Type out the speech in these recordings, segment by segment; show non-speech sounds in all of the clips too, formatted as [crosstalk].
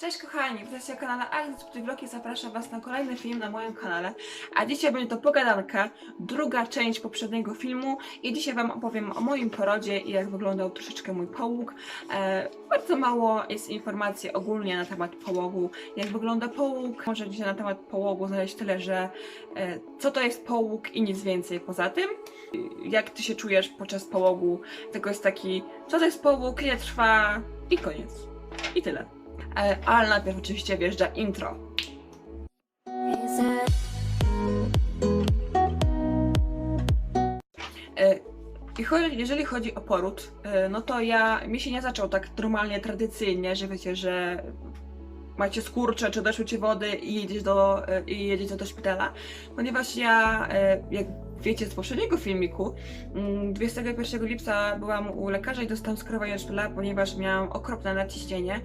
Cześć kochani, witajcie na kanale Alex Zupty Vlogi. Zapraszam Was na kolejny film na moim kanale. A dzisiaj będzie to pogadanka, druga część poprzedniego filmu i dzisiaj Wam opowiem o moim porodzie i jak wyglądał troszeczkę mój połóg. E, bardzo mało jest informacji ogólnie na temat połogu, jak wygląda połóg. Może dzisiaj na temat połogu znaleźć tyle, że e, co to jest połóg i nic więcej poza tym. Jak Ty się czujesz podczas połogu, tylko jest taki, co to jest połóg, ile trwa i koniec. I tyle. E, ale najpierw oczywiście wjeżdża intro. E, I jeżeli chodzi o poród, e, no to ja, mi się nie zaczął tak normalnie, tradycyjnie, że wiecie, że macie skurcze, czy doszły ci wody i jedziesz do, i jedziecie do szpitala, ponieważ ja, jak wiecie z poprzedniego filmiku, mm, 21 lipca byłam u lekarza i dostałam skierowanie do szpitala, ponieważ miałam okropne nadciśnienie.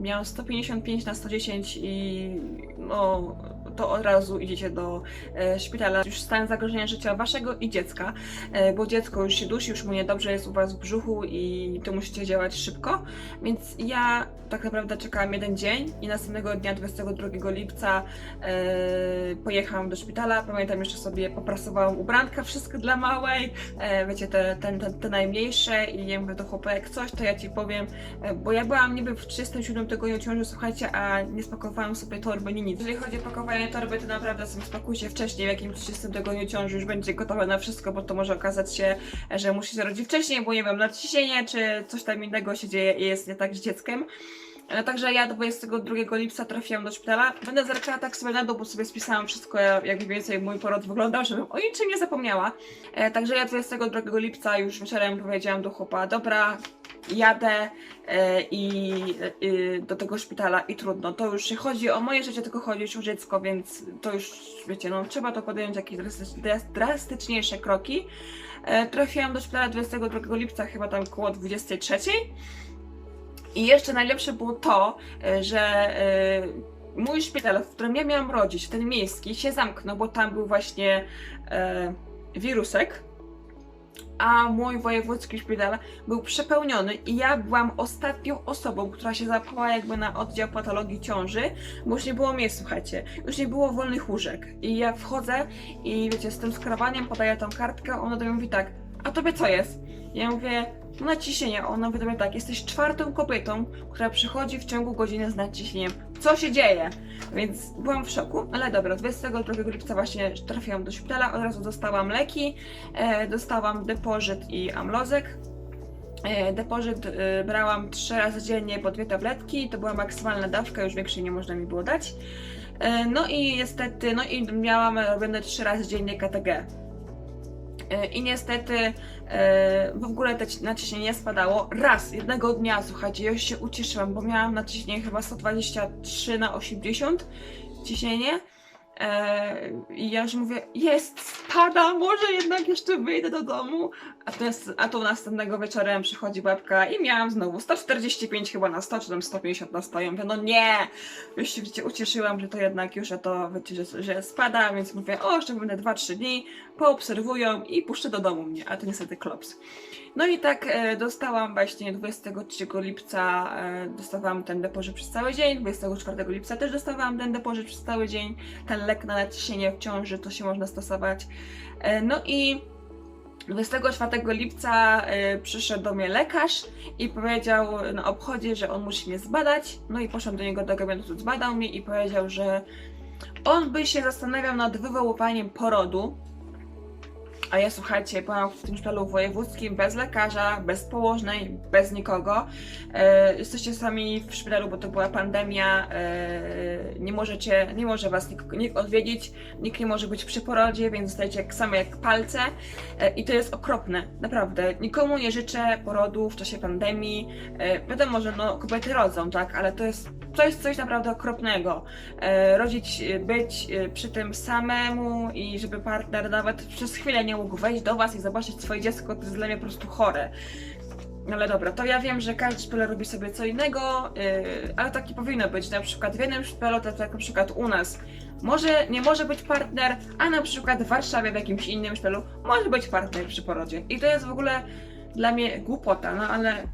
Miałam 155 na 110 i no, to od razu idziecie do e, szpitala. Już stan zagrożenia życia waszego i dziecka, e, bo dziecko już się dusi, już mu niedobrze jest u was w brzuchu i to musicie działać szybko. Więc ja tak naprawdę czekałam jeden dzień i następnego dnia, 22 lipca, e, pojechałam do szpitala. Pamiętam jeszcze sobie poprasowałam ubranka, wszystko dla małej, wiecie, te, te, te, te najmniejsze i ja mówię do chłopa, jak coś, to ja ci powiem, bo ja byłam niby w 37 tygodniu ciąży, słuchajcie, a nie spakowałam sobie torby, nie nic. Jeżeli chodzi o pakowanie torby, to naprawdę sobie spakujcie wcześniej, w jakimś 30 tygodniu ciąży już będzie gotowe na wszystko, bo to może okazać się, że musicie rodzić wcześniej, bo nie wiem, nadciśnienie, czy coś tam innego się dzieje i jest nie tak z dzieckiem. E, Także ja 22 lipca trafiłam do szpitala. Będę zerkała tak sobie na dół, bo sobie spisałam wszystko, jak mniej więcej mój poród wyglądał, żebym o niczym nie zapomniała. E, Także ja 22 lipca już wieczorem powiedziałam do chłopa, dobra, jadę e, i e, do tego szpitala i trudno. To już nie chodzi o moje życie, tylko chodzi już o dziecko, więc to już, wiecie, no trzeba to podjąć jakieś drastycz- dras- drastyczniejsze kroki. E, Trafiłam do szpitala 22 lipca, chyba tam koło 23. I jeszcze najlepsze było to, e, że mój szpital, w którym ja miałam rodzić, ten miejski, się zamknął, bo tam był właśnie wirusek, a mój wojewódzki szpital był przepełniony i ja byłam ostatnią osobą, która się zapała jakby na oddział patologii ciąży, bo już nie było miejsc, słuchajcie, już nie było wolnych łóżek. I ja wchodzę i wiecie, z tym skierowaniem podaję tą kartkę, ona do mnie mówi tak, a tobie co jest? Ja mówię, no nadciśnienie, a ona mówi do mnie tak, jesteś czwartą kobietą, która przychodzi w ciągu godziny z nadciśnieniem. Co się dzieje? Więc byłam w szoku, ale dobra, 22 lipca właśnie trafiłam do szpitala, od razu dostałam leki, e, dostałam depozyt i amlozek. E, depozyt e, brałam trzy razy dziennie po dwie tabletki, to była maksymalna dawka, już większej nie można mi było dać. E, no i niestety, no i miałam robione trzy razy dziennie KTG. E, I niestety e, w ogóle ci- naciśnienie nie spadało. Raz, jednego dnia, słuchajcie, ja już się ucieszyłam, bo miałam naciśnienie chyba 123 na 80 ciśnienie. E, I ja już mówię, jest, spada, może jednak jeszcze wyjdę do domu. A tu, jest, a tu następnego wieczorem przychodzi babka i miałam znowu 145 chyba na 100, czy tam 150 na 100. Ja mówię, no nie! Już się ucieszyłam, że to jednak już, że to że, że spada, więc mówię, o, jeszcze będę 2-3 dni, poobserwują i puszczę do domu mnie, a to niestety klops. No i tak e, dostałam właśnie 23 lipca, e, dostawałam ten depozyt przez cały dzień, 24 lipca też dostawałam ten depozyt przez cały dzień, ten lek na nadciśnienie w ciąży, to się można stosować. E, no i 24 lipca przyszedł do mnie lekarz i powiedział na obchodzie, że on musi mnie zbadać. No i poszłam do niego do gabinetu, zbadał mnie i powiedział, że on by się zastanawiał nad wywoływaniem porodu. A ja słuchajcie, byłam w tym szpitalu wojewódzkim bez lekarza, bez położnej, bez nikogo. E, jesteście sami w szpitalu, bo to była pandemia. E, nie możecie, nie może was nikt, nikt odwiedzić, nikt nie może być przy porodzie, więc zostajecie jak same jak palce. E, I to jest okropne, naprawdę. Nikomu nie życzę porodu w czasie pandemii. E, wiadomo, że no, kobiety rodzą, tak, ale to jest, to jest coś naprawdę okropnego. E, rodzić, e, być e, przy tym samemu i żeby partner nawet przez chwilę nie mógł wejść do was i zobaczyć swoje dziecko, to jest dla mnie po prostu chore. Ale dobra, to ja wiem, że każdy szpital robi sobie co innego, ale tak nie powinno być. Na przykład w jednym szpitalu, tak jak na przykład u nas, może, nie może być partner, a na przykład w Warszawie, w jakimś innym szpitalu, może być partner przy porodzie. I to jest w ogóle dla mnie głupota, no ale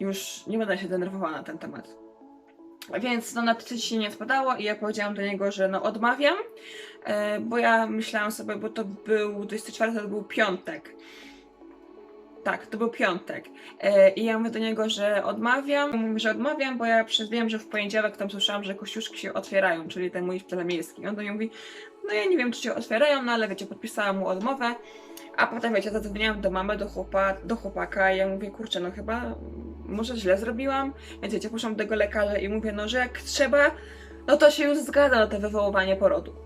już nie będę się denerwowała na ten temat. Więc no na to się nie spadało i ja powiedziałam do niego, że no odmawiam, e, bo ja myślałam sobie, bo to był 24, to był piątek. Tak, to był piątek. E, I ja mówię do niego, że odmawiam. Mówi, że odmawiam, bo ja przez wiem, że w poniedziałek tam słyszałam, że kościuszki się otwierają, czyli ten mój telemiejski. I on do mnie mówi, no ja nie wiem, czy się otwierają, no ale wiecie, podpisałam mu odmowę. A potem, wiecie, zadzwoniłam do mamy, do, chłopa, do chłopaka i ja mówię, kurczę, no chyba może źle zrobiłam. Więc wiecie, poszłam do tego lekarza i mówię, no że jak trzeba, no to się już zgadza na to wywoływanie porodu.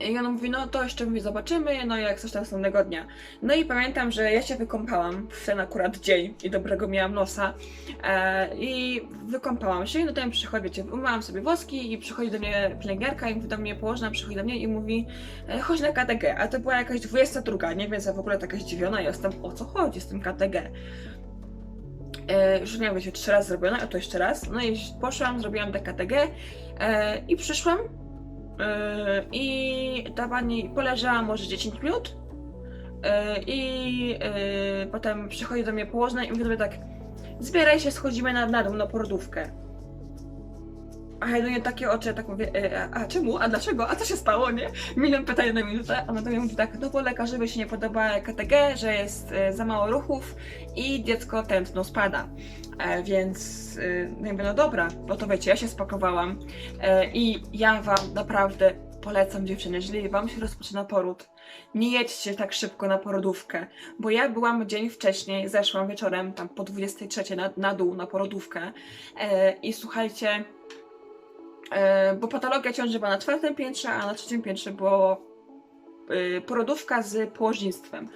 I on mówi, no to jeszcze mówi, zobaczymy, no jak coś tam następnego dnia. No i pamiętam, że ja się wykąpałam w ten akurat dzień i dobrego miałam nosa. E, I wykąpałam się i no to mi przychodzi, wiecie, umyłam sobie woski i przychodzi do mnie pielęgniarka i mówi do mnie, położna przychodzi do mnie i mówi, e, chodź na KTG, a to była jakaś 22, nie? Więc ja w ogóle taka zdziwiona jestem, o co chodzi z tym KTG. E, już miałam, wiecie, trzy razy zrobione, a to jeszcze raz. No i poszłam, zrobiłam te KTG e, i przyszłam e, i ta pani poleżała może 10 minut e, i e, potem przychodzi do mnie położna i mówi do mnie tak zbieraj się, schodzimy na, na dół, na porodówkę. A ja niej takie oczy, tak mówię, e, a czemu? A dlaczego? A co się stało, nie? Milion pytań na minutę. A mnie mówi tak, no bo lekarzowi się nie podoba KTG, że jest e, za mało ruchów i dziecko tętno spada. E, więc e, no mówię, no dobra, bo to wiecie, ja się spakowałam e, i ja wam naprawdę polecam dziewczyny, jeżeli wam się rozpoczyna poród, nie jedźcie tak szybko na porodówkę, bo ja byłam dzień wcześniej, zeszłam wieczorem tam po 23 na, na dół na porodówkę e, i słuchajcie, e, bo patologia ciąży była na czwartym piętrze, a na trzecim piętrze było e, porodówka z położnictwem.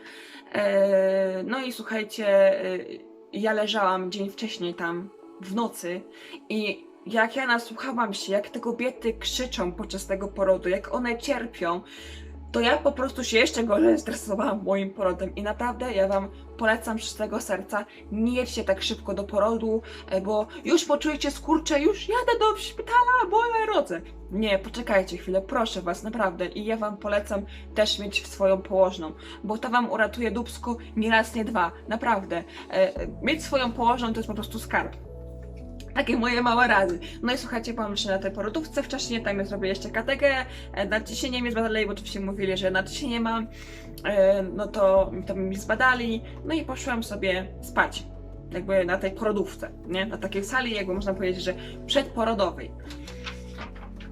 E, no i słuchajcie, e, ja leżałam dzień wcześniej tam w nocy i jak ja nasłuchałam się, jak te kobiety krzyczą podczas tego porodu, jak one cierpią, to ja po prostu się jeszcze gorzej stresowałam moim porodem i naprawdę ja wam polecam z czystego serca, nie jedźcie tak szybko do porodu, e, bo już poczujecie skurcze, już jadę do szpitala, bo ja rodzę. Nie, poczekajcie chwilę, proszę was, naprawdę. I ja wam polecam też mieć swoją położną, bo to wam uratuje dubsko nie raz, nie dwa, naprawdę. E, e, mieć swoją położną to jest po prostu skarb. Takie moje małe rady. No i słuchajcie, byłam jeszcze na tej porodówce wcześniej, tam ja zrobię jeszcze KTG, e, nadciśnienie mi zbadali, bo oczywiście mówili, że nadciśnienie mam, e, no to tam mi zbadali, no i poszłam sobie spać, jakby na tej porodówce, nie? Na takiej sali, jakby można powiedzieć, że przedporodowej.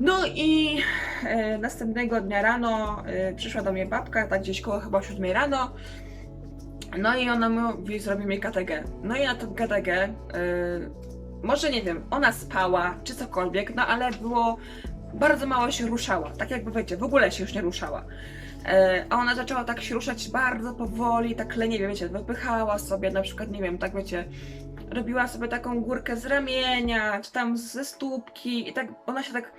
No i e, następnego dnia rano e, przyszła do mnie babka, tak gdzieś koło chyba 7 rano, no i ona mówi, zrobi mi KTG. No i na tym KTG, może nie wiem, ona spała, czy cokolwiek, no ale było, bardzo mało się ruszała, tak jakby wiecie, w ogóle się już nie ruszała. E, a ona zaczęła tak się ruszać bardzo powoli, tak leniwie, wiecie, wypychała sobie, na przykład, nie wiem, tak wiecie, robiła sobie taką górkę z ramienia, czy tam ze stópki i tak, ona się tak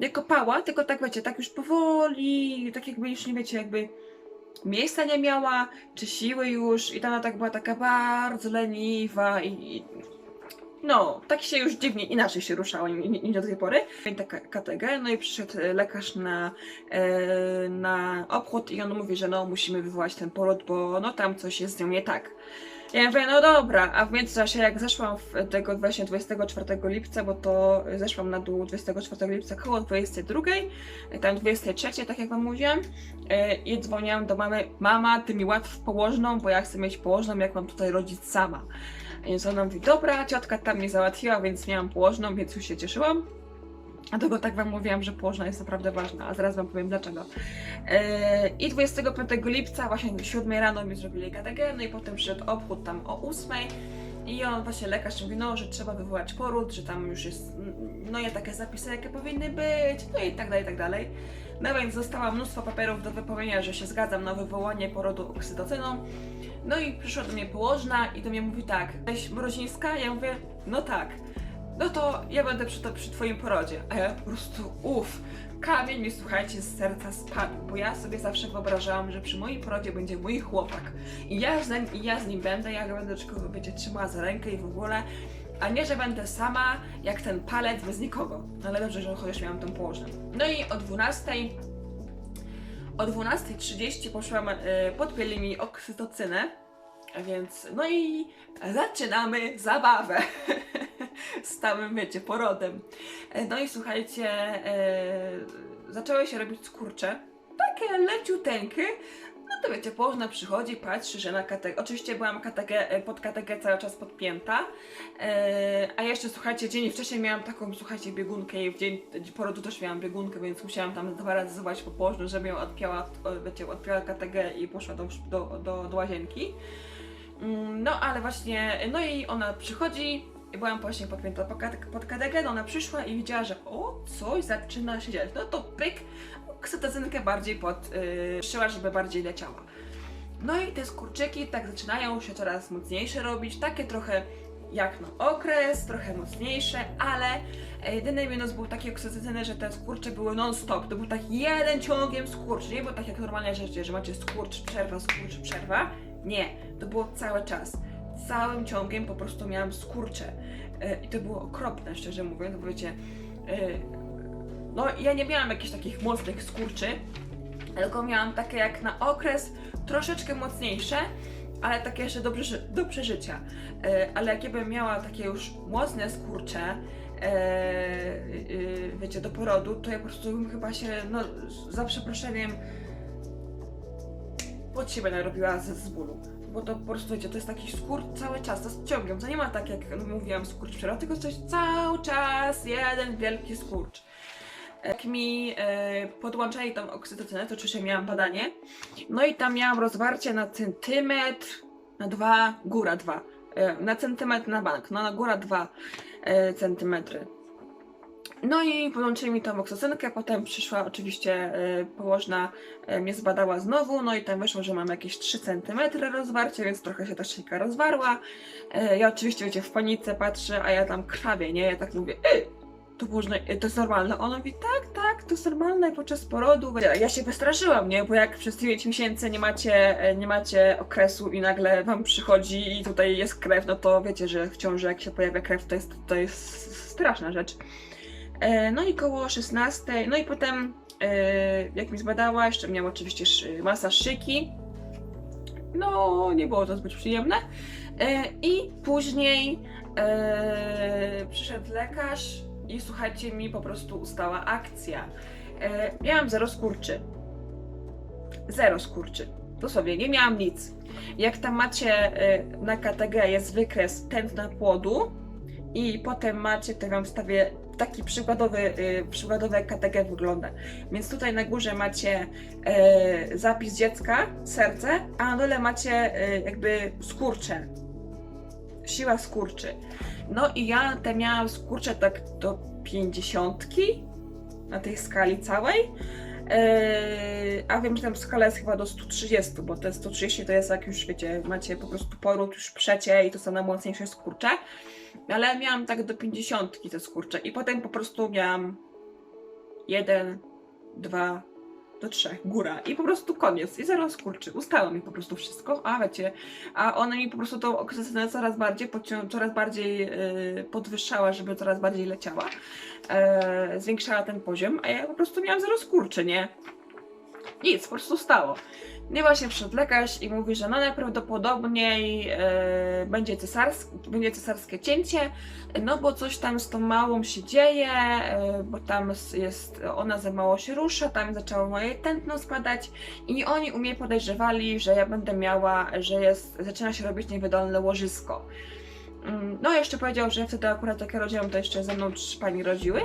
nie kopała, tylko tak wiecie, tak już powoli, tak jakby już nie wiecie, jakby miejsca nie miała, czy siły już i ta ona tak była taka bardzo leniwa i, i no, tak się już dziwnie inaczej się ruszała niż do tej pory. Taka KTG, no i przyszedł lekarz na, e, na obchód i on mówi, że no musimy wywołać ten poród, bo no tam coś jest z nią nie tak. Ja mówię, no dobra, a w międzyczasie jak zeszłam w tego właśnie 24 lipca, bo to zeszłam na dół 24 lipca koło 22, tam 23, tak jak wam mówiłam, e, i dzwoniłam do mamy, mama, ty mi łatw położną, bo ja chcę mieć położną, jak mam tutaj rodzić sama. Więc ona mówi, dobra, ciotka tam mnie załatwiła, więc miałam położną, więc już się cieszyłam. Dlatego tak wam mówiłam, że położna jest naprawdę ważna, a zaraz wam powiem dlaczego. Yy, I 25 lipca, właśnie o 7 rano mi zrobili KTG, no i potem przyszedł obchód tam o 8. I on właśnie lekarz mówi, no, że trzeba wywołać poród, że tam już jest, no i takie zapisy, jakie powinny być, no i tak dalej, i tak dalej. No więc została mnóstwo papierów do wypełnienia, że się zgadzam na wywołanie porodu oksytocyną. No i przyszła do mnie położna i do mnie mówi tak, jesteś mrozińska? Ja mówię, no tak. No to ja będę przy, to, przy twoim porodzie. A ja po prostu, uff, kamień mi słuchajcie z serca spadł, bo ja sobie zawsze wyobrażałam, że przy moim porodzie będzie mój chłopak. I ja z nim, i ja z nim będę, ja go będę tylko będzie trzymała za rękę i w ogóle. A nie, że będę sama, jak ten palec bez nikogo. No ale dobrze, że chociaż miałam tą położną. No i o 12 o 12.30 poszłam, y, podpięli mi oksytocynę więc, no i zaczynamy zabawę [laughs] z całym, wiecie, porodem. E, No i słuchajcie, e, zaczęły się robić skurcze, takie leciuteńkie. No to wiecie, położna przychodzi, patrzy, że na kategę, oczywiście byłam e, pod kategę cały czas podpięta, e, a jeszcze słuchajcie, dzień wcześniej miałam taką, słuchajcie, biegunkę i w dzień porodu też miałam biegunkę, więc musiałam tam dwa razy zwołać po położnu, żeby ją odpięła, wiecie, odpięła kategę i poszła do, do, do, do łazienki. Mm, No ale właśnie, no i ona przychodzi, byłam właśnie podpięta pod kategę, no ona przyszła i widziała, że o, coś zaczyna się dziać. No to pyk, ksetazynkę bardziej pod, yy, żeby bardziej leciała. No i te skurczyki tak zaczynają się coraz mocniejsze robić, takie trochę jak na okres, trochę mocniejsze, ale e, jedyny minus był taki oksycyzyny, że te skurcze były non-stop. To był tak jeden ciągiem skurcz, nie było tak jak normalnie rzeczy, że macie skurcz, przerwa, skurcz, przerwa. Nie, to było cały czas. Całym ciągiem po prostu miałam skurcze. E, I to było okropne, szczerze mówiąc, bo wiecie, e, no ja nie miałam jakichś takich mocnych skurczy, tylko miałam takie jak na okres, troszeczkę mocniejsze, ale takie jeszcze do, do przeżycia. E, ale jak ja bym miała takie już mocne skurcze, e, e, wiecie, do porodu, to ja po prostu bym chyba się, no za przeproszeniem, pod siebie narobiła z, z bólu. Bo to po prostu, wiecie, to jest taki skurcz cały czas, to jest ciągiem, to nie ma tak jak mówiłam skurcz przerwa, tylko to cały czas jeden wielki skurcz. Jak mi e, podłączali tą oksytocynę, to oczywiście miałam badanie, no i tam miałam rozwarcie na centymetr, na dwa, góra dwa, e, na centymetr na bank, no na góra dwa e, centymetry. No i podłączyli mi tą oksytocynkę, potem przyszła oczywiście położna, mnie zbadała znowu, no i tam wyszło, że mam jakieś 3 cm rozwarcia, więc trochę się ta szyjka rozwarła. Ja oczywiście, wiecie, w panice patrzę, a ja tam krwawię, nie? Ja tak mówię, Ej, to, można, e, to jest normalne. Ona mówi, tak, tak, to jest normalne podczas porodu. Ja- się wystraszyłam, nie? Bo jak przez 9 miesięcy nie macie, e, nie macie okresu i nagle wam przychodzi i tutaj jest krew, no to wiecie, że w ciąży jak się pojawia krew, to jest, to jest straszna rzecz. E, No i koło 16, no i potem jak mi zbadała, jeszcze miała oczywiście masaż szyki. No, nie było to zbyt przyjemne. I później przyszedł lekarz i słuchajcie, mi po prostu ustała akcja. E, miałam zero skurczy. Zero skurczy. Dosłownie, nie miałam nic. Jak tam macie e, na KTG jest wykres tętna płodu i potem macie, to wam wstawię taki przykładowy, y, przykładowy jak KTG wygląda. Więc tutaj na górze macie e, zapis dziecka, serce, a na dole macie e, jakby skurcze. Siła skurczy. No i ja te miałam skurcze tak do pięćdziesiątki na tej skali całej. Eee, a wiem, że tam skala jest chyba do 130, bo te 130 to jest jak już wiecie, macie po prostu poród już przecie i to są najmocniejsze skurcze. Ale miałam tak do 50 te skurcze i potem po prostu miałam jeden, dwa, do trzech, góra i po prostu koniec i zero skurczy. Ustało mi po prostu wszystko, a wiecie, a ona mi po prostu tą oksytocynę coraz bardziej, coraz bardziej yy, podwyższała, żeby coraz bardziej leciała, yy, zwiększała ten poziom, a ja po prostu miałam zero skurczy, nie? Nic, po prostu stało. Nie właśnie przyszedł lekarz i mówi, że no najprawdopodobniej e, będzie, będzie cesarskie cięcie, no bo coś tam z tą małą się dzieje, e, bo tam jest, ona za mało się rusza, tam zaczęło moje tętno spadać i oni u mnie podejrzewali, że ja będę miała, że jest, zaczyna się robić niewydolne łożysko. Mm, No, jeszcze powiedział, że wtedy akurat jak ja rodziłam, to jeszcze ze mną trzy pani rodziły.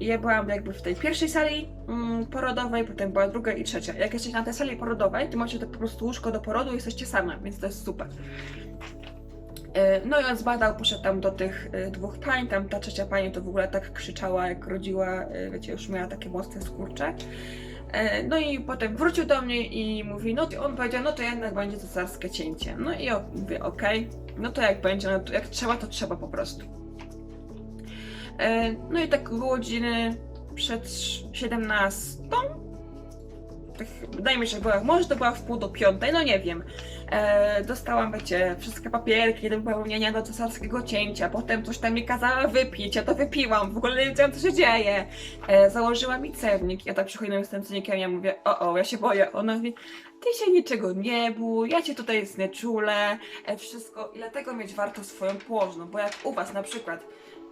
I Ja byłam jakby w tej pierwszej sali mm, porodowej, potem była druga i trzecia. Jak jesteście na tej sali porodowej, to macie to po prostu łóżko do porodu i jesteście same, więc to jest super. Yy, No i on zbadał, poszedł tam do tych y, dwóch pań, tam ta trzecia pani to w ogóle tak krzyczała, jak rodziła, wiecie, już miała takie mocne skurcze. E, No i potem wrócił do mnie i mówi, no on powiedział, no to jednak będzie cesarskie cięcie. No i ja mówię, okej, no to jak będzie, no to jak trzeba, to trzeba po prostu. E, No i tak godziny przed 17. Tak, wydaje mi się, że była, może to była w pół do piątej, no nie wiem. E, dostałam, wiecie, wszystkie papierki do wypełnienia do cesarskiego cięcia, potem coś tam mi kazała wypić, ja to wypiłam, w ogóle nie wiedziałam, co się dzieje. E, założyła mi cennik, ja tak przychodzę z tym cennikiem, ja mówię, o, o, ja się boję. Ona mówi, ty się niczego nie bój, ja cię tutaj znieczulę, e, wszystko. I dlatego mieć warto swoją położną, bo jak u was na przykład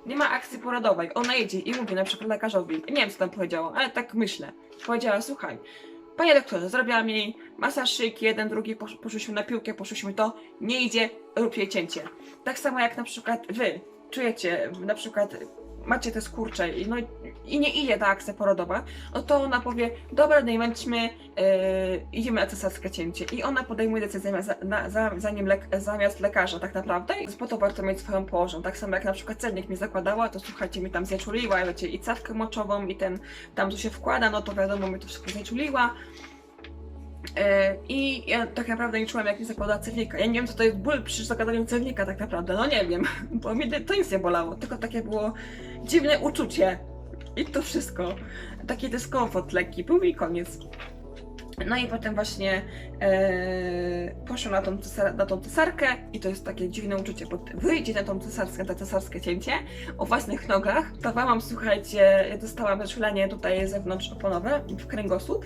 nie ma akcji porodowej, ona jedzie i mówi na przykład lekarzowi, nie wiem co tam powiedziała, ale tak myślę, powiedziała, słuchaj, panie doktorze, zrobiłam jej masaż szyjki, jeden, drugi, posz, poszliśmy na piłkę, poszliśmy to, nie idzie, rób jej cięcie. Tak samo jak na przykład wy czujecie, na przykład macie te skurcze i, no, i nie idzie ta akcja porodowa, no to ona powie, dobra, no i męczmy, yy, idziemy na cesarskie cięcie. I ona podejmuje decyzję za, na, za, zanim lek, zamiast lekarza tak naprawdę. I po to warto mieć swoją położną. Tak samo jak na przykład celnik mi zakładała, to słuchajcie, mi tam znieczuliła, wiecie, i cawkę moczową, i ten, tam co się wkłada, no to wiadomo, mi to wszystko znieczuliła. Yy, I ja tak naprawdę nie czułam, jak mi zakładała celnika. Ja nie wiem, co to jest ból przy zakładaniu celnika tak naprawdę, no nie wiem, [laughs] bo mi to nic nie bolało, tylko takie było dziwne uczucie. I to wszystko. Taki dyskomfort lekki był i koniec. No i potem właśnie e, poszłam na tą, cesar, na tą cesarkę i to jest takie dziwne uczucie, bo wyjdzie na tą cesarską, na cesarskie cięcie o własnych nogach. Dawałam, słuchajcie, ja dostałam zeszulenie tutaj zewnątrz oponowe w kręgosłup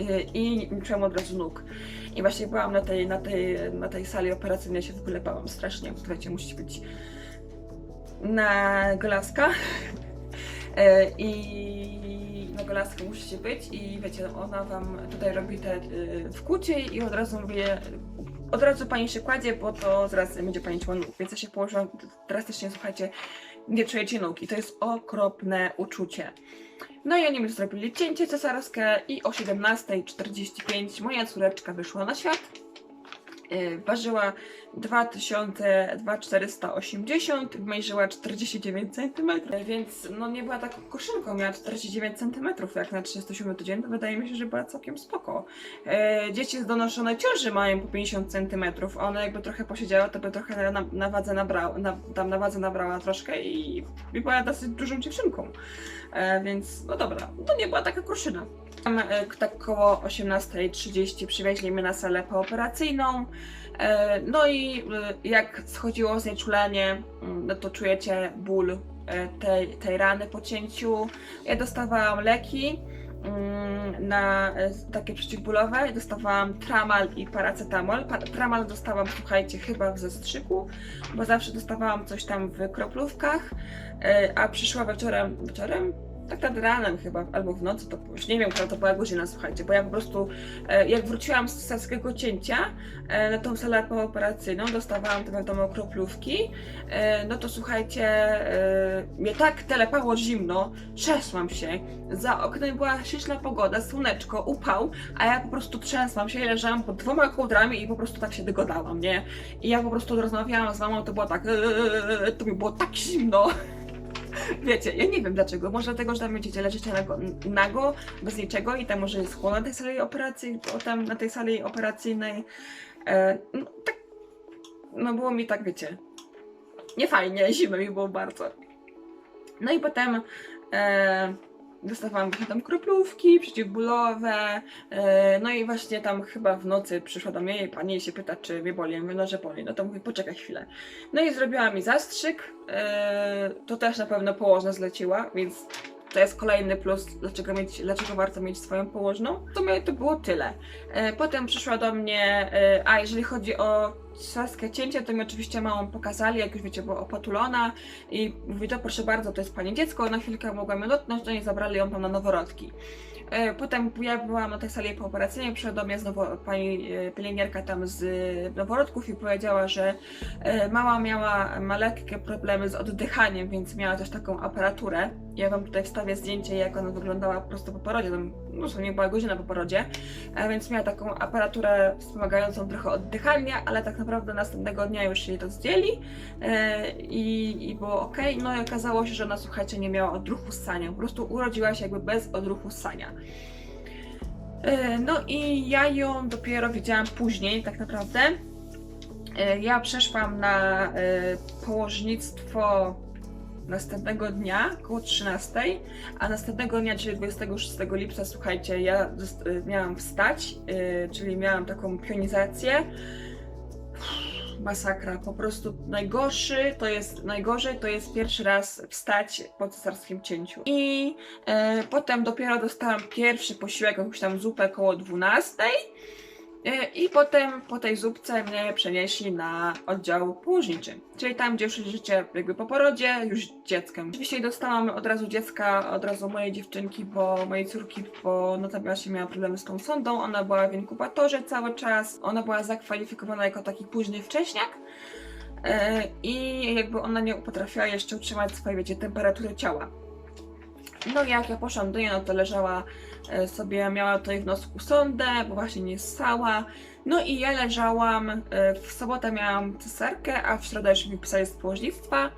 y, i czułam od razu nóg. I właśnie byłam na tej, na tej, na tej sali operacyjnej, się w ogóle bałam strasznie, bo wiecie, musi być na golaska E, i na golaskę musicie być i wiecie, ona wam tutaj robi te y, wkłucie i od razu mówię, od razu pani się kładzie, bo to zaraz będzie pani czuła więc ja się położyłam drastycznie, słuchajcie, nie czujecie nóg i to jest okropne uczucie. No i oni mi zrobili cięcie cesarskie i o 17.45 moja córeczka wyszła na świat. Y, Ważyła 2480, mierzyła 49 cm, więc no nie była taką koszynką, miała 49 cm jak na 37 tydzień, to wydaje mi się, że była całkiem spoko. E, dzieci z donoszonej ciąży mają po 50 cm, one jakby trochę posiedziała, to by trochę na, na wadze nabrała, na, tam na wadze nabrała troszkę i, i była dosyć dużą dziewczynką. E, więc no dobra, to nie była taka kruszyna. Tam, e, tak koło 18.30 przywieźli mnie na salę pooperacyjną. E, No i e, jak schodziło znieczulenie, mm, no to czujecie ból e, tej, tej rany po cięciu. Ja dostawałam leki mm, na takie przeciwbólowe. Dostawałam tramal i paracetamol. Pa tramal dostałam, słuchajcie, chyba w zastrzyku, bo zawsze dostawałam coś tam w kroplówkach, a przyszła wieczorem, wieczorem? Tak nad ranem chyba, albo w nocy, to już nie wiem, która to była godzina, słuchajcie, bo ja po prostu, e, jak wróciłam z cesarskiego cięcia e, na tą salę pooperacyjną, dostawałam te wiadomo kroplówki, e, no to słuchajcie, mnie tak telepało zimno, trzęsłam się, za oknem była śliczna pogoda, słoneczko, upał, a ja po prostu trzęsłam się i leżałam pod dwoma kołdrami i po prostu tak się dogodałam, nie? I ja po prostu rozmawiałam z mamą, to było tak, to mi było tak zimno. [laughs] Wiecie, ja nie wiem dlaczego. Może dlatego, że tam będziecie leżeć nago, nago, bez niczego i tam może jest chłodno na tej sali operacji, tam na tej sali operacyjnej. E, no tak, no było mi tak, wiecie, nie fajnie, [laughs] zimno mi było bardzo. No i potem e, dostawałam właśnie tam kroplówki przeciwbólowe, no i właśnie tam chyba w nocy przyszła do mnie jej pani i się pyta, czy mnie boli. Ja mówię, no, że boli. No to mówię, poczekaj chwilę. No i zrobiła mi zastrzyk, e, to też na pewno położna zleciła, więc to jest kolejny plus, dlaczego, mieć, dlaczego warto mieć swoją położną. W sumie to było tyle. E, potem przyszła do mnie, e, a jeżeli chodzi o cesarskie cięcie, to mi oczywiście małą pokazali, jak już wiecie, była opatulona i mówi, to proszę bardzo, to jest pani dziecko, na chwilkę mogłam ją dotknąć, to nie zabrali ją tam na noworodki. E, Potem ja byłam na tej sali pooperacyjnej, przyszła do mnie znowu pani e, pielęgniarka tam z e, noworodków i powiedziała, że mała miała ma lekkie problemy z oddychaniem, więc miała też taką aparaturę. Ja wam tutaj wstawię zdjęcie, jak ona wyglądała po prostu po porodzie, no to nie była godzina po porodzie, e, więc miała taką aparaturę wspomagającą trochę oddychania, ale tak naprawdę następnego dnia już jej to zdjęli e, i, i było ok. No i okazało się, że ona, słuchajcie, nie miała odruchu ssania, po prostu urodziła się jakby bez odruchu ssania. E, No i ja ją dopiero widziałam później, tak naprawdę. Ja przeszłam na położnictwo następnego dnia, około 13, a następnego dnia, czyli 26 lipca, słuchajcie, ja e, miałam wstać, e, czyli miałam taką pionizację. masakra. Po prostu najgorszy to jest, najgorzej to jest pierwszy raz wstać po cesarskim cięciu. I e, potem dopiero dostałam pierwszy posiłek, jakąś tam zupę koło 12. E, I potem po tej zupce mnie przenieśli na oddział położniczy, czyli tam, gdzie już życie jakby po porodzie, już dzieckiem. Oczywiście dostałam od razu dziecka, od razu mojej dziewczynki, bo mojej córki, bo notabene się miała problemy z tą sondą, ona była w inkubatorze cały czas, ona była zakwalifikowana jako taki późny wcześniak e, i jakby ona nie potrafiła jeszcze utrzymać swojej, wiecie, temperatury ciała. No jak ja poszłam do niej, no to leżała sobie, miała tutaj w nosku sondę, bo właśnie nie ssała. No i ja leżałam, e, w sobotę miałam cesarkę, a w środę już mi pisali z położnictwa.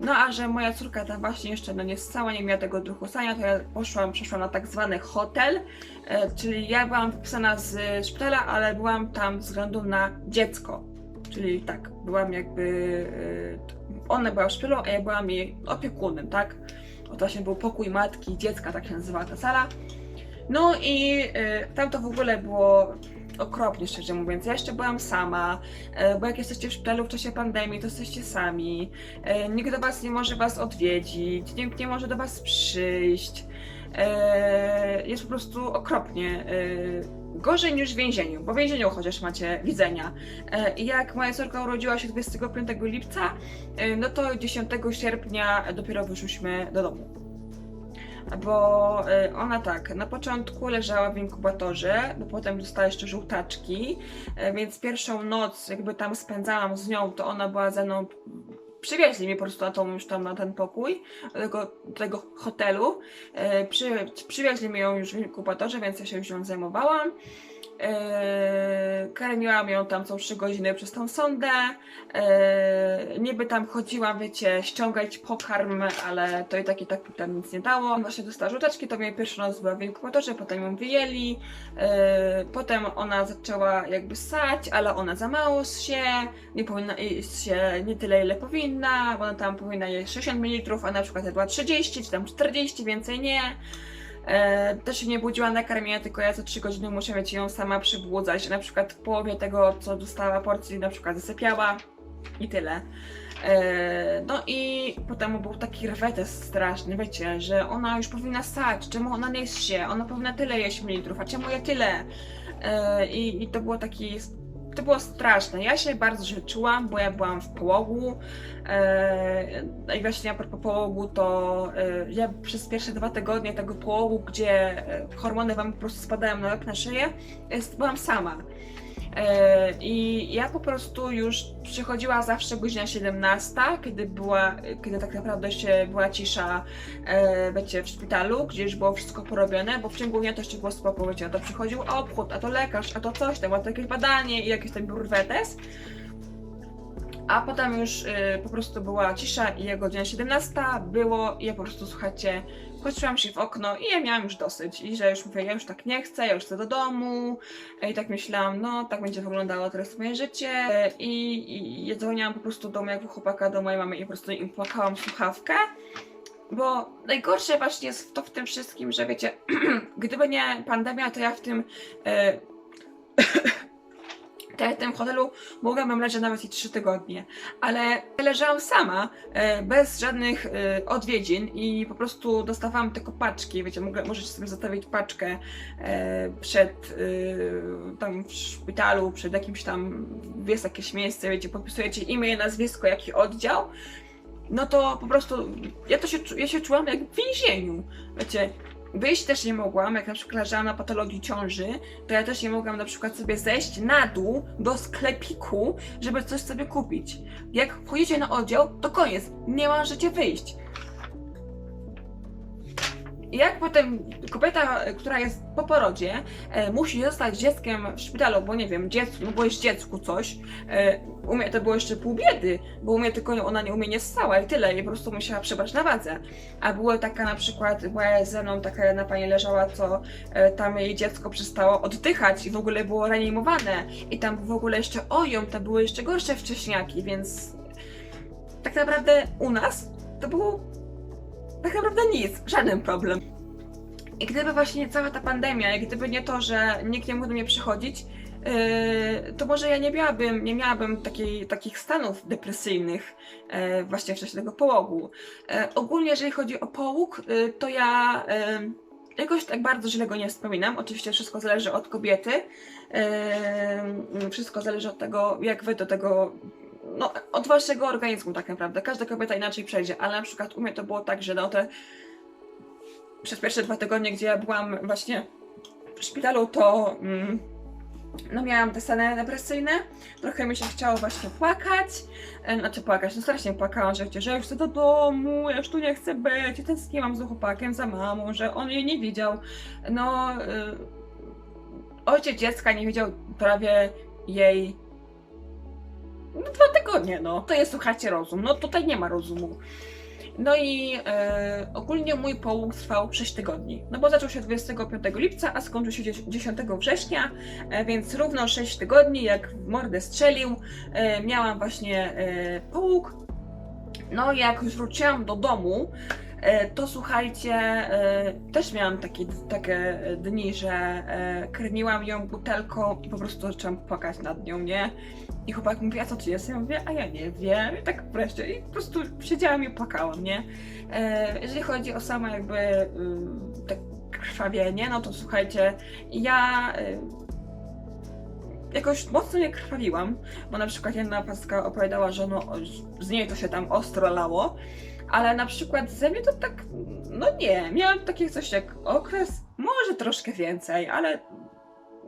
No a że moja córka tam właśnie jeszcze no nie ssała, nie miała tego druchu sania, to ja poszłam, przeszłam na tak zwany hotel, e, czyli ja byłam wypisana z szpitala, ale byłam tam ze względu na dziecko. Czyli tak, byłam jakby, e, ona była w szpitalu, a ja byłam jej opiekunem, tak? To właśnie był pokój matki i dziecka, tak się nazywała ta sala. No i y, tam to w ogóle było okropnie, szczerze mówiąc. Ja jeszcze byłam sama, y, bo jak jesteście w szpitalu w czasie pandemii, to jesteście sami. Y, nikt do was nie może was odwiedzić, nikt nie może do was przyjść. Y, jest po prostu okropnie. Gorzej niż w więzieniu, bo w więzieniu chociaż macie widzenia. I jak moja córka urodziła się 25 lipca, no to 10 sierpnia dopiero wyszłyśmy do domu. Bo y, ona tak, na początku leżała w inkubatorze, bo potem dostała jeszcze żółtaczki, y, więc pierwszą noc jakby tam spędzałam z nią, to ona była ze mną Przywieźli mnie po prostu na tą, już tam na ten pokój, do tego, do tego hotelu. Przy, przywieźli mnie ją już w inkubatorze, więc ja się już nią zajmowałam. E, karmiłam ją tam co 3 godziny przez tą sondę. E, niby tam chodziłam, wiecie, ściągać pokarm, ale to i tak i tak tam nic nie dało. Właśnie dostała żółtaczki, to mnie pierwsza noc była w inkubatorze, potem ją wyjęli. E, potem ona zaczęła jakby ssać, ale ona za mało się, nie powinna iść się nie tyle, ile powinna, bo ona tam powinna jeść 60 ml, a na przykład jadła 30 czy tam 40, więcej nie. E, też się nie budziła na karmienie, tylko ja co 3 godziny muszę mieć ją sama przybudzać. Na przykład w połowie tego, co dostała porcji, na przykład zasypiała i tyle. E, no i potem był taki rwetes straszny, wiecie, że ona już powinna stać, czemu ona nie się, ona powinna tyle jeść mililitrów, a czemu ja tyle? E, i, I to było taki to było straszne. Ja się bardzo źle czułam, bo ja byłam w połogu. E, I właśnie a propos połogu, to e, ja przez pierwsze dwa tygodnie tego połogu, gdzie e, hormony wam po prostu spadają na łeb na szyję, byłam sama. E, I ja po prostu już przychodziła zawsze godzina 17, kiedy była, kiedy tak naprawdę się była cisza, wiecie, w szpitalu, gdzie już było wszystko porobione, bo w ciągu dnia to jeszcze było spoko, wiecie, a to przychodził obchód, a to lekarz, a to coś tam, a to jakieś badanie i jakiś tam burwetes. A potem już y, po prostu była cisza i jak godzina 17 było i ja po prostu, słuchajcie, patrzyłam się w okno i ja miałam już dosyć. I że już mówię, ja już tak nie chcę, ja już chcę do domu. I tak myślałam, no tak będzie wyglądało teraz moje życie. I, i ja dzwoniłam po prostu do mojego chłopaka, do mojej mamy i po prostu im płakałam słuchawkę. Bo najgorsze właśnie jest to w tym wszystkim, że wiecie, [clears throat] gdyby nie pandemia, to ja w tym e, to w tym hotelu mogłabym leżeć nawet i trzy tygodnie, ale leżałam sama, e, bez żadnych e, odwiedzin i po prostu dostawałam tylko paczki, wiecie, możecie sobie zostawić paczkę e, przed tam w szpitalu, przed jakimś tam, jest jakieś miejsce, wiecie, podpisujecie imię, nazwisko, jaki oddział, no to po prostu ja to się, ja się czułam jak w więzieniu, wiecie, Wyjść też nie mogłam, jak na przykład leżałam na patologii ciąży, to ja też nie mogłam na przykład sobie zejść na dół do sklepiku, żeby coś sobie kupić. Jak wchodzicie na oddział, to koniec, nie możecie wyjść. I Jak potem kobieta, która jest po porodzie, e, musi zostać dzieckiem w szpitalu, bo nie wiem, dziecku, no dziecku coś, e, u mnie to było jeszcze pół biedy, bo u mnie tylko ona nie umie nie ssała i tyle, i po prostu musiała przebrać na wadze. A była taka na przykład, była ze mną taka jedna pani leżała, co e, tam jej dziecko przestało oddychać i w ogóle było reanimowane. I tam w ogóle jeszcze oją, tam były jeszcze gorsze wcześniaki, więc tak naprawdę u nas to było tak naprawdę nic, żaden problem. I gdyby właśnie nie cała ta pandemia, i gdyby nie to, że nikt nie mógł do mnie przychodzić, e, to może ja nie miałabym, nie miałabym takiej, takich stanów depresyjnych e, właśnie w czasie tego połogu. E, ogólnie, jeżeli chodzi o połóg, e, to ja e, jakoś tak bardzo źle go nie wspominam. Oczywiście wszystko zależy od kobiety. E, wszystko zależy od tego, jak wy do tego. No, od waszego organizmu tak naprawdę. Każda kobieta inaczej przejdzie, ale na przykład u mnie to było tak, że no te przez pierwsze dwa tygodnie, gdzie ja byłam właśnie w szpitalu, to mm, no miałam te stany depresyjne, trochę mi się chciało właśnie płakać, e, znaczy płakać, no strasznie płakałam, że, że już chcę do domu, ja już tu nie chcę być, ja tęskniłam za chłopakiem, za mamą, że on jej nie widział, no y, ojciec dziecka nie widział prawie jej no, dwa tygodnie, no. To jest, słuchajcie, rozum, no tutaj nie ma rozumu. No i e, ogólnie mój połóg trwał 6 tygodni. No bo zaczął się 25 lipca, a skończył się 10 września, e, więc równo 6 tygodni, jak w mordę strzelił, e, miałam właśnie e, połóg. No i jak już wróciłam do domu, to słuchajcie, e, też miałam takie, takie dni, że e, karmiłam ją butelką i po prostu zaczęłam płakać nad nią, nie? I chłopak mówi, a co ci jest? Ja mówię, a ja nie wiem. I tak wreszcie. I po prostu siedziałam i płakałam, nie? E, jeżeli chodzi o samo jakby y, te krwawienie, no to słuchajcie, ja y, jakoś mocno nie krwawiłam, bo na przykład jedna paska opowiadała, że no, z niej to się tam ostro lało, ale na przykład ze mnie to tak, no nie, miałam takie coś jak okres, może troszkę więcej, ale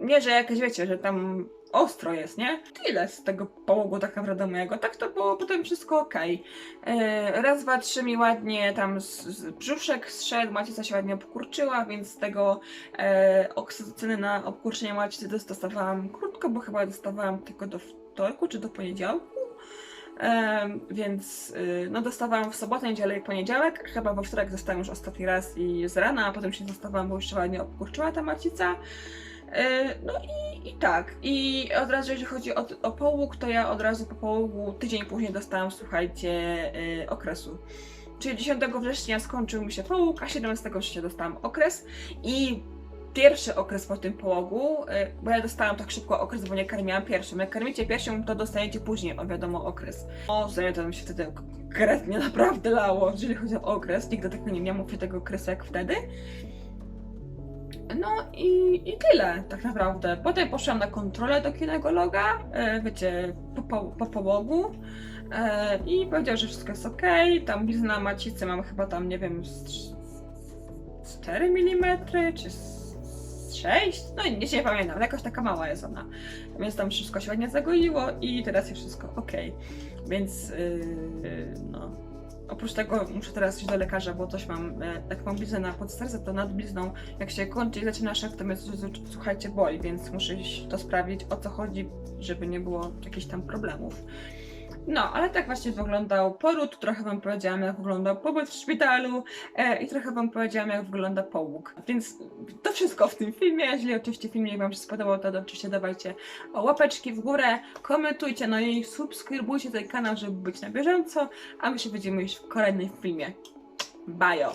nie, że jakieś wiecie, że tam ostro jest, nie? Tyle z tego połogu tak naprawdę mojego. Tak to było potem wszystko okej. E, Raz, dwa, trzy mi ładnie tam z, z brzuszek zszedł, macica się ładnie obkurczyła, więc z tego e, oksytocyny na obkurczenie macicy dostawałam krótko, bo chyba dostawałam tylko do wtorku czy do poniedziałku. Więc y, no dostawałam w sobotę, niedzielę i poniedziałek. Chyba we wtorek dostałam już ostatni raz i z rana, a potem się dostawałam, bo jeszcze ładnie obkurczyła ta macica. E, No i, i tak. I od razu, jeżeli chodzi o, o połóg, to ja od razu po połogu, tydzień później dostałam, słuchajcie, e, okresu. Czyli 10 września skończył mi się połóg, a 17 września dostałam okres. I pierwszy okres po tym połogu, e, bo ja dostałam tak szybko okres, bo nie karmiłam pierwszym. Jak karmicie pierwszym, to dostajecie później, o wiadomo, okres. O, to mi się wtedy konkretnie [laughs] naprawdę lało, jeżeli chodzi o okres. Nigdy tak nie miałam mówię tego okresu jak wtedy. No i, i tyle tak naprawdę. Potem poszłam na kontrolę do kinekologa, e, wiecie, po, po, po połogu e, i powiedział, że wszystko jest ok. Tam blizna macicy mam chyba tam, nie wiem, z, z 4 mm czy z z 6? No nie, nie pamiętam, jakoś taka mała jest ona. Więc tam wszystko się ładnie zagoiło i teraz jest wszystko ok. Więc yy, no. Oprócz tego muszę teraz iść do lekarza, bo coś mam, e, jak mam bliznę na podsterce, to nad blizną, jak się kończy i zaczyna szef, to mnie słuchajcie, boli, więc muszę iść to sprawdzić, o co chodzi, żeby nie było jakichś tam problemów. No, ale tak właśnie wyglądał poród, trochę wam powiedziałam, jak wyglądał pobyt w szpitalu e, i trochę wam powiedziałam, jak wygląda połóg. Więc to wszystko w tym filmie. Jeżeli oczywiście filmik wam się spodobał, to oczywiście dawajcie łapeczki w górę, komentujcie, no i subskrybujcie ten kanał, żeby być na bieżąco, a my się widzimy już w kolejnym filmie. Bajo!